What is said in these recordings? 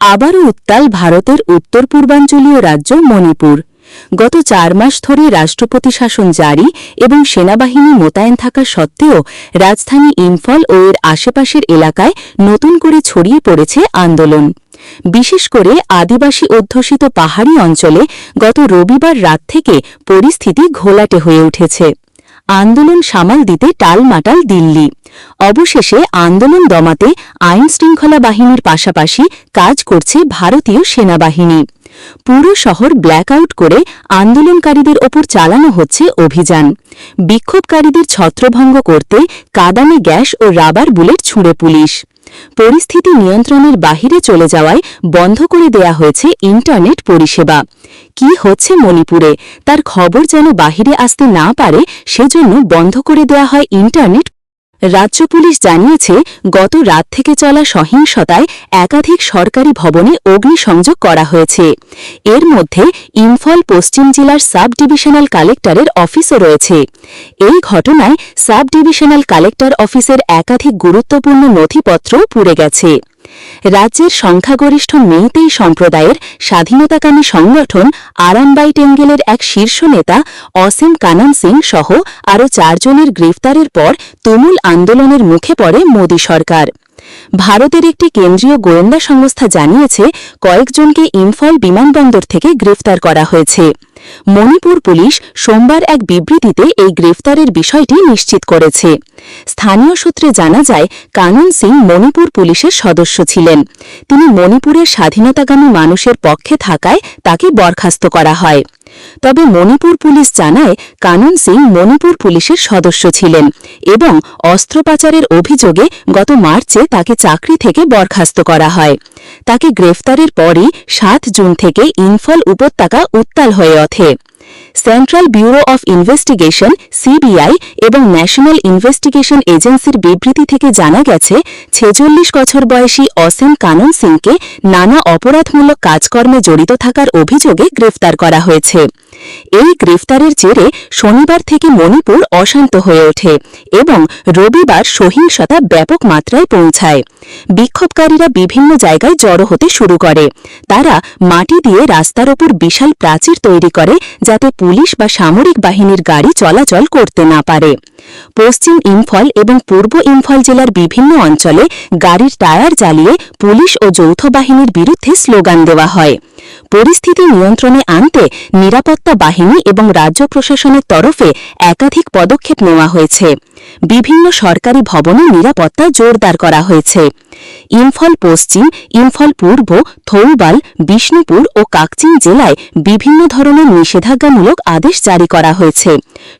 আবারও উত্তাল ভারতের উত্তর পূর্বাঞ্চলীয় রাজ্য মণিপুর। গত চার মাস ধরে রাষ্ট্রপতি শাসন জারি এবং সেনাবাহিনী মোতায়েন থাকা সত্ত্বেও রাজধানী ইম্ফল ও এর আশেপাশের এলাকায় নতুন করে ছড়িয়ে পড়েছে আন্দোলন। বিশেষ করে আদিবাসী অধ্যুষিত পাহাড়ি অঞ্চলে গত রবিবার রাত থেকে পরিস্থিতি ঘোলাটে হয়ে উঠেছে। আন্দোলন সামাল দিতে টালমাটাল দিল্লি। অবশেষে আন্দোলন দমাতে আইন শৃঙ্খলা বাহিনীর পাশাপাশি কাজ করছে ভারতীয় সেনাবাহিনী। পুরো শহর ব্ল্যাকআউট করে আন্দোলনকারীদের ওপর চালানো হচ্ছে অভিযান। বিক্ষোভকারীদের ছত্রভঙ্গ করতে কাদানে গ্যাস ও রাবার বুলেট ছুঁড়ে পুলিশ। পরিস্থিতি নিয়ন্ত্রণের বাহিরে চলে যাওয়ায় বন্ধ করে দেয়া হয়েছে ইন্টারনেট পরিষেবা। কি হচ্ছে মণিপুরে? তার খবর যেন বাহিরে আসতে না পারে, সেজন্য বন্ধ করে দেয়া হয় ইন্টারনেট রাজ্য পুলিশ জানিয়েছে, গত রাত থেকে চলা সহিংসতায় একাধিক সরকারি ভবনে অগ্নিসংযোগ করা হয়েছে। এর মধ্যে ইম্ফল পশ্চিম জেলার সাব ডিভিশনাল কালেক্টরের অফিসও রয়েছে। এই ঘটনায় সাব ডিভিশনাল কালেক্টর অফিসের একাধিক গুরুত্বপূর্ণ নথিপত্রও পুড়ে গেছে। রাজ্যের সংখ্যাগরিষ্ঠ মেইতেই সম্প্রদায়ের স্বাধীনতাকামী সংগঠন আরামবাই টেঙ্গেলের এক শীর্ষ নেতা অসীম কানান সিং সহ আরও চারজনের গ্রেফতারের পর তুমুল আন্দোলনের মুখে পড়ে মোদী সরকার। ভারতের একটি কেন্দ্রীয় গোয়েন্দা সংস্থা জানিয়েছে, কয়েকজনকে ইম্ফল বিমানবন্দর থেকে গ্রেফতার করা হয়েছে। মণিপুর পুলিশ সোমবার এক বিবৃতিতে এই গ্রেফতারের বিষয়টি নিশ্চিত করেছে। স্থানীয় সূত্রে জানা যায়, কানন সিং মণিপুর পুলিশের সদস্য ছিলেন। তিনি মণিপুরের স্বাধীনতাগামী মানুষের পক্ষে থাকায় তাকে বরখাস্ত করা হয়। তবে মণিপুর পুলিশ জানায় কানন সিং মণিপুর পুলিশের সদস্য ছিলেন এবং অস্ত্র পাচারের অভিযোগে গত মার্চে তাকে চাকরি থেকে বরখাস্ত করা হয়। তাকে গ্রেফতারের পরই সাত জুন থেকে ইনফল উপত্যকা উত্তাল হয়ে ওঠে। Central bureau of investigation CBI এবং ন্যাশনাল ইনভেস্টিগেশন এজেন্সির বিবৃতি থেকে জানা গেছে, ছেচল্লিশ বছর বয়সী অসীম কানন সিংকে নানা অপরাধমূলক কাজকর্মে জড়িত থাকার অভিযোগে গ্রেফতার করা হয়েছে। এই গ্রেফতারের জেরে শনিবার থেকে মণিপুর অশান্ত হয়ে ওঠে এবং রবিবার সহিংসতা ব্যাপক মাত্রায় পৌঁছায়। বিক্ষোভকারীরা বিভিন্ন জায়গায় জড়ো হতে শুরু করে। তারা মাটি দিয়ে রাস্তার ওপর বিশাল প্রাচীর তৈরি করে যাতে পুলিশ বা সামরিক বাহিনীর গাড়ি চলাচল করতে না পারে। পশ্চিম ইম্ফল এবং পূর্ব ইম্ফল জেলার বিভিন্ন অঞ্চলে গাড়ির টায়ার জ্বালিয়ে পুলিশ ও যৌথ বাহিনীর বিরুদ্ধে স্লোগান দেওয়া হয়। পরিস্থিতি নিয়ন্ত্রণে আনতে নিরাপত্তা বাহিনী এবং রাজ্য প্রশাসনের তরফে একাধিক পদক্ষেপ নেওয়া হয়েছে। বিভিন্ন সরকারি ভবনে নিরাপত্তা জোরদার করা হয়েছে। ইম্ফল পশ্চিম, ইম্ফল পূর্ব, থৌবাল, বিষ্ণুপুর ও কাকচিন জেলায় বিভিন্ন ধরনের নিষেধাজ্ঞামূলক আদেশ জারি করা হয়েছে।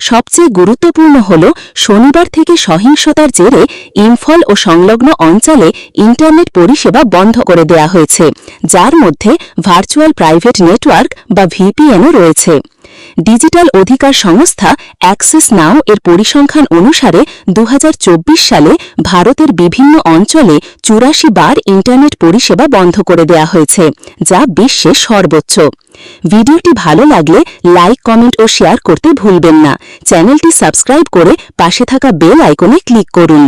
সবচেয়ে গুরুত্বপূর্ণ হল শনিবার থেকে সহিংসতার জেরে ইম্ফল ও সংলগ্ন অঞ্চলে ইন্টারনেট পরিষেবা বন্ধ করে দেয়া হয়েছে, যার মধ্যে ভার্চুয়াল প্রাইভেট নেটওয়ার্ক বা ভিপিএনও রয়েছে। ডিজিটাল অধিকার সংস্থা অ্যাক্সেস নাও এর পরিসংখ্যান অনুসারে দু হাজার চব্বিশ সালে ভারতের বিভিন্ন অঞ্চলে চুরাশি বার ইন্টারনেট পরিষেবা বন্ধ করে দেয়া হয়েছে, যা বিশ্বে সর্বোচ্চ। ভিডিওটি ভালো লাগলে লাইক, কমেন্ট ও শেয়ার করতে ভুলবেন না। চ্যানেলটি সাবস্ক্রাইব করে পাশে থাকা বেল আইকনে ক্লিক করুন।